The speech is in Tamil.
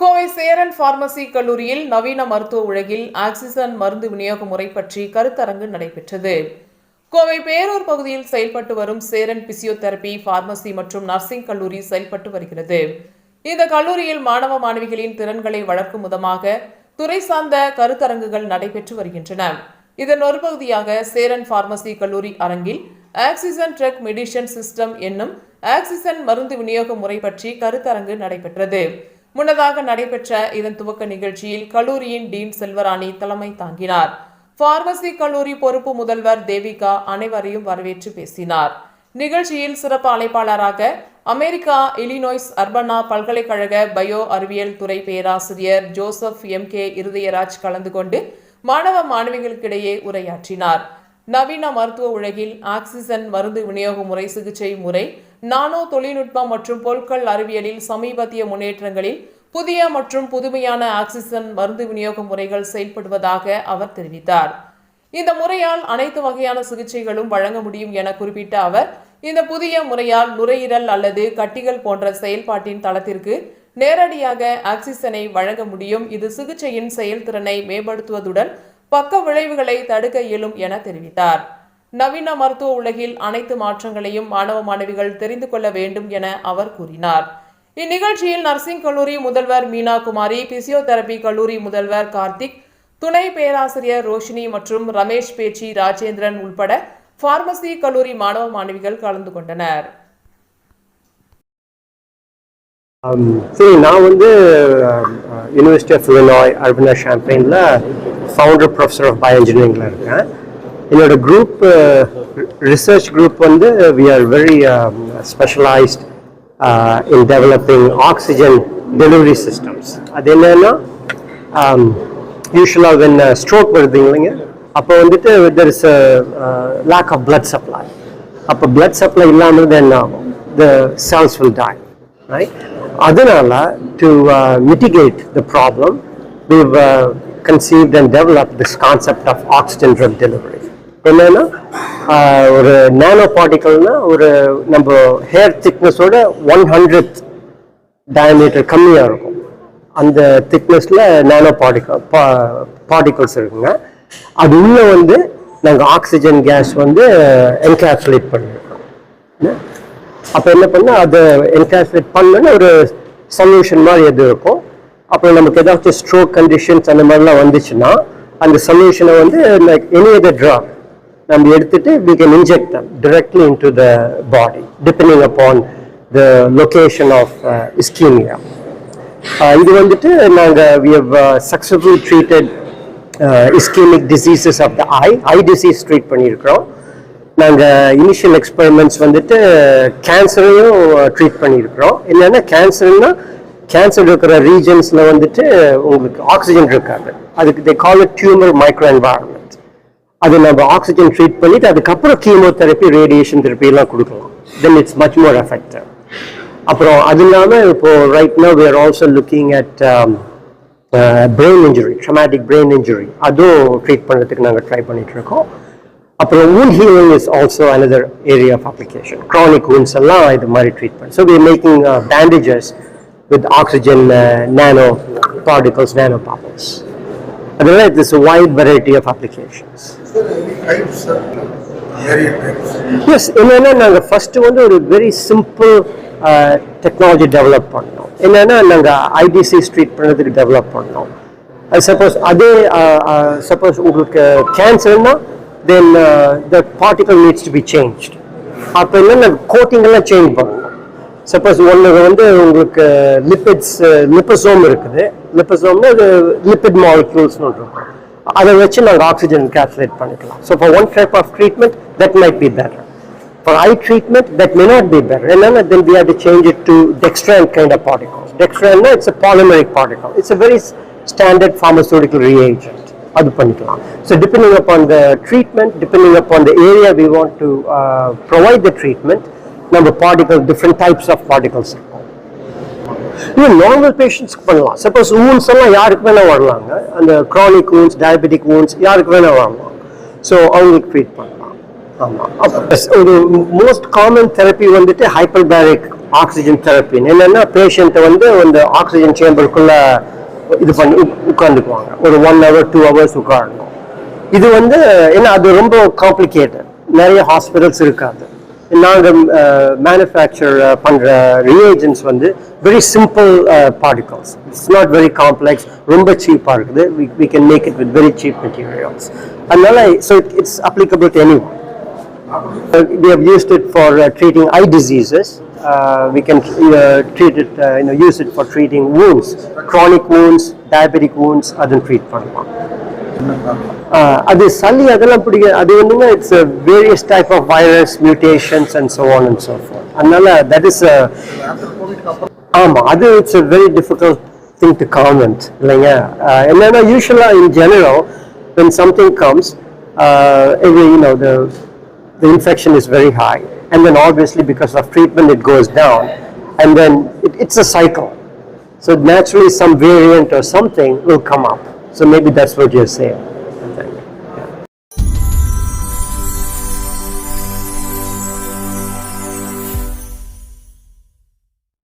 கோவை சேரன் பார்மசி கல்லூரியில் நவீன மருத்துவ உலகில் ஆக்சிஜன் மருந்து விநியோக முறை பற்றி கருத்தரங்கு நடைபெற்றது. கோவை பேரூர் பகுதியில் செயல்பட்டு வரும் சேரன் பிசியோதெரபி பார்மசி மற்றும் நர்சிங் கல்லூரி செயல்பட்டு வருகிறது. இந்த கல்லூரியில் மாணவ மாணவிகளின் திறன்களை வளர்க்கும் விதமாக துறை சார்ந்த கருத்தரங்குகள் நடைபெற்று வருகின்றன. இதன் ஒரு பகுதியாக சேரன் பார்மசி கல்லூரி அரங்கில் ஆக்சிஜன் ட்ரக் மெடிஷன் சிஸ்டம் என்னும் ஆக்சிஜன் மருந்து விநியோக முறை பற்றி கருத்தரங்கு நடைபெற்றது. முன்னதாக நடைபெற்ற இதன் துவக்க நிகழ்ச்சியில் கல்லூரியின் டீன் செல்வராணி தலைமை தாங்கினார். பார்மசி கல்லூரி பொறுப்பு முதல்வர் தேவிகா அனைவரையும் வரவேற்று பேசினார். நிகழ்ச்சியில் சிறப்பு அழைப்பாளராக அமெரிக்கா இலினோய்ஸ் அர்பனா பல்கலைக்கழக பயோ அறிவியல் துறை பேராசிரியர் ஜோசப் எம். கே. இருதயராஜ் கலந்து கொண்டு மாணவ மாணவிகளுக்கிடையே உரையாற்றினார். நவீன மருத்துவ உலகில் ஆக்சிஜன் மருந்து விநியோக முறை சிகிச்சை முறை நானோ தொழில்நுட்பம் மற்றும் பொருட்கள் அறிவியலில் சமீபத்திய முன்னேற்றங்களில் புதிய மற்றும் புதுமையான ஆக்சிஜன் மருந்து விநியோக முறைகள் செயல்படுவதாக அவர் தெரிவித்தார். இந்த முறையால் அனைத்து வகையான சிகிச்சைகளும் வழங்க முடியும் என குறிப்பிட்ட அவர் இந்த புதிய முறையால் நுரையீரல் அல்லது கட்டிகள் போன்ற செயல்பாட்டின் தளத்திற்கு நேரடியாக ஆக்சிஜனை வழங்க முடியும். இது சிகிச்சையின் செயல்திறனை மேம்படுத்துவதுடன் பக்க விளைவுகளை தடுக்க இயலும் என தெரிவித்தார். நவீன மருத்துவ உலகில் அனைத்து மாற்றங்களையும் மாணவ மாணவிகள் தெரிந்து கொள்ள வேண்டும் என அவர் கூறினார். இந்நிகழ்ச்சியில் நர்சிங் கல்லூரி முதல்வர் மீனா குமாரி பிசியோதெரபி கல்லூரி முதல்வர் கார்த்திக் துணை பேராசிரியர் ரோஷினி மற்றும் ரமேஷ் பேச்சி ராஜேந்திரன் உள்பட பார்மசி கல்லூரி மாணவ மாணவிகள் கலந்து கொண்டனர். சரி நான் வந்து யூனிவர்சிட்டி ஆஃப் இலினாய் அர்பனா ஷாம்பெயினில் ஃபவுண்டர் ப்ரொஃபஸர் ஆஃப் பயோ இன்ஜினியரிங்கில் இருக்கேன். என்னோட குரூப் ரிசர்ச் குரூப் வந்து we are very specialised in developing oxygen delivery systems அது என்னன்னா யூஸ்வலாக வென் ஸ்ட்ரோக் வருது இல்லைங்க அப்போ வந்துட்டு there is lack of blood supply அப்போ பிளட் சப்ளை இல்லாமல் என்ன ஆகும் the cells will die right அதனால to mitigate the problem we've uh, conceived and developed this concept of oxygen drug delivery என்னன்னா ஒரு நானோ பார்ட்டிக்கல்னா ஒரு நம்ம ஹேர் திக்னஸோட ஒன் ஹண்ட்ரட் டயமீட்டர் கம்மியாக இருக்கும். அந்த திக்னஸில் நானோ பா பார்ட்டிகல்ஸ் இருக்குங்க. அது உள்ளே வந்து நாங்கள் ஆக்சிஜன் கேஸ் வந்து என்கேப்சுலேட் பண்ணியிருக்கோம் அப்போ என்ன பண்ணால் அதை என்கேப்சுலேட் பண்ணோன்னு ஒரு சொல்யூஷன் மாதிரி எது இருக்கும். அப்புறம் நமக்கு ஏதாச்சும் ஸ்ட்ரோக் கண்டிஷன்ஸ் அந்த மாதிரிலாம் வந்துச்சுன்னா அந்த சொல்யூஷனை வந்து லைக் எனி அதர் ட்ராப் நம்ம எடுத்துட்டு we can inject them directly into the body depending upon the location of ischaemia இது வந்துட்டு நாங்கள் we have successful treated ischaemic uh, of the eye eye disease treat பண்ணியிருக்கிறோம். நாங்கள் இனிஷியல் எக்ஸ்பெரிமெண்ட்ஸ் வந்துட்டு கேன்சரையும் ட்ரீட் uh, பண்ணியிருக்கிறோம். என்னென்னா கேன்சர்னா கேன்சர் இருக்கிற ரீஜன்ஸில் வந்துட்டு உங்களுக்கு ஆக்சிஜன் இருக்காது. அதுக்கு they call tumour micro environment அது நம்ம ஆக்சிஜன் ட்ரீட் பண்ணிட்டு அதுக்கப்புறம் கீமோதெரப்பி ரேடியேஷன் தெரப்பி எல்லாம் கொடுக்கலாம் then it's much more effective அப்புறம் அது இல்லாமல் இப்போ right no we are also looking at brain injury traumatic brain injury அதுவும் ட்ரீட் பண்ணுறதுக்கு நாங்கள் ட்ரை பண்ணிட்டு இருக்கோம் அப்புறம் wound healing is also another area of application chronic wounds எல்லாம் இது மாதிரி ட்ரீட் பண்ணி so we are making uh, bandages with oxygen uh, nano particles nano bubbles அதனால it is a wide variety of applications? Types of area types. Yes என்னன்னா நாங்கள் ஃபர்ஸ்ட் வந்து ஒரு வெரி சிம்பிள் டெக்னாலஜி டெவலப் பண்ணோம் என்னன்னா நாங்கள் ஐடிசி ஸ்ட்ரீட் பண்ணுறதுக்கு டெவலப் பண்ணோம் அது சப்போஸ் அதே சப்போஸ் உங்களுக்கு கேன்சர்னா then the particle needs to be change அப்போ என்னன்னா கோட்டிங் எல்லாம் சேஞ்ச் பண்ணணும் சப்போஸ் ஒன்று வந்து உங்களுக்கு லிப்பிட்ஸ் லிப்பசோம் இருக்குது. லிப்பசோம்னா அது லிப்பிட் மாலிக்யூல்ஸ்னு ஒன்று இருக்கும். அதை வச்சு நாங்கள் ஆக்சிஜன் கேப்சுலேட் பண்ணிக்கலாம். So for one type of treatment that might be better for eye treatment that may not be better என்னன்னா then we change it to dextran kind of particles டெக்ஸ்ட்ரான்னா it's a polymeric particle it's a very standard pharmaceutical reagent. அது பண்ணிக்கலாம். So depending upon the treatment depending upon the area we want to provide the treatment நம்ம particle different types of particles இருக்கும் இன்னும் நார்மல் பேஷண்ட்ஸ்க்கு பண்ணலாம். சப்போஸ் ஊன்ஸ் எல்லாம் யாருக்கு வேணால் வரலாங்க. அந்த க்ரானிக் ஊன்ஸ் டயபெட்டிக் ஊன்ஸ் யாருக்கு வேணால் வரலாம். ஸோ அவங்களுக்கு ட்ரீட் பண்ணலாம். ஆமாம் ஒரு மோஸ்ட் காமன் தெரப்பி வந்துட்டு ஹைப்பர்பேரிக் ஆக்சிஜன் தெரப்பி என்னென்னா பேஷண்ட்டை வந்து அந்த ஆக்சிஜன் சேம்பருக்குள்ளே இது பண்ணி உக்- ஒரு ஒன் ஹவர் டூ ஹவர்ஸ் உட்காரணும். இது வந்து ஏன்னா அது ரொம்ப காம்ப்ளிகேட்டட் நிறைய ஹாஸ்பிட்டல்ஸ் இருக்காது. நாங்கள் மேனுஃபேக்சர் பண்ணுற ரியேஜன்ஸ் வந்து very simple particles it's not very complex ரொம்ப சீப்பாக இருக்குது we can make it with very cheap materials அதனால so it's applicable to any Uh, we have used it for uh, treating eye diseases. Uh, we can uh, treat it, uh, you know, use it for treating wounds, chronic wounds, diabetic wounds, அதன் ட்ரீட் பண்ணலாம் Uh, அது சளி அதெல்லாம் பிடிக்க அது வந்துங்க it's various type of virus mutations and so on and so forth அதனால தட் இஸ் ஆமா அது it's a very difficult thing to comment இல்லைங்க Uh, என்னன்னா யூஸ்வலா in general when something comes uh, every, you know the the infection is very high and then obviously because of treatment it goes down and then it, it's a cycle so naturally some variant or something will come up so maybe that's what you're saying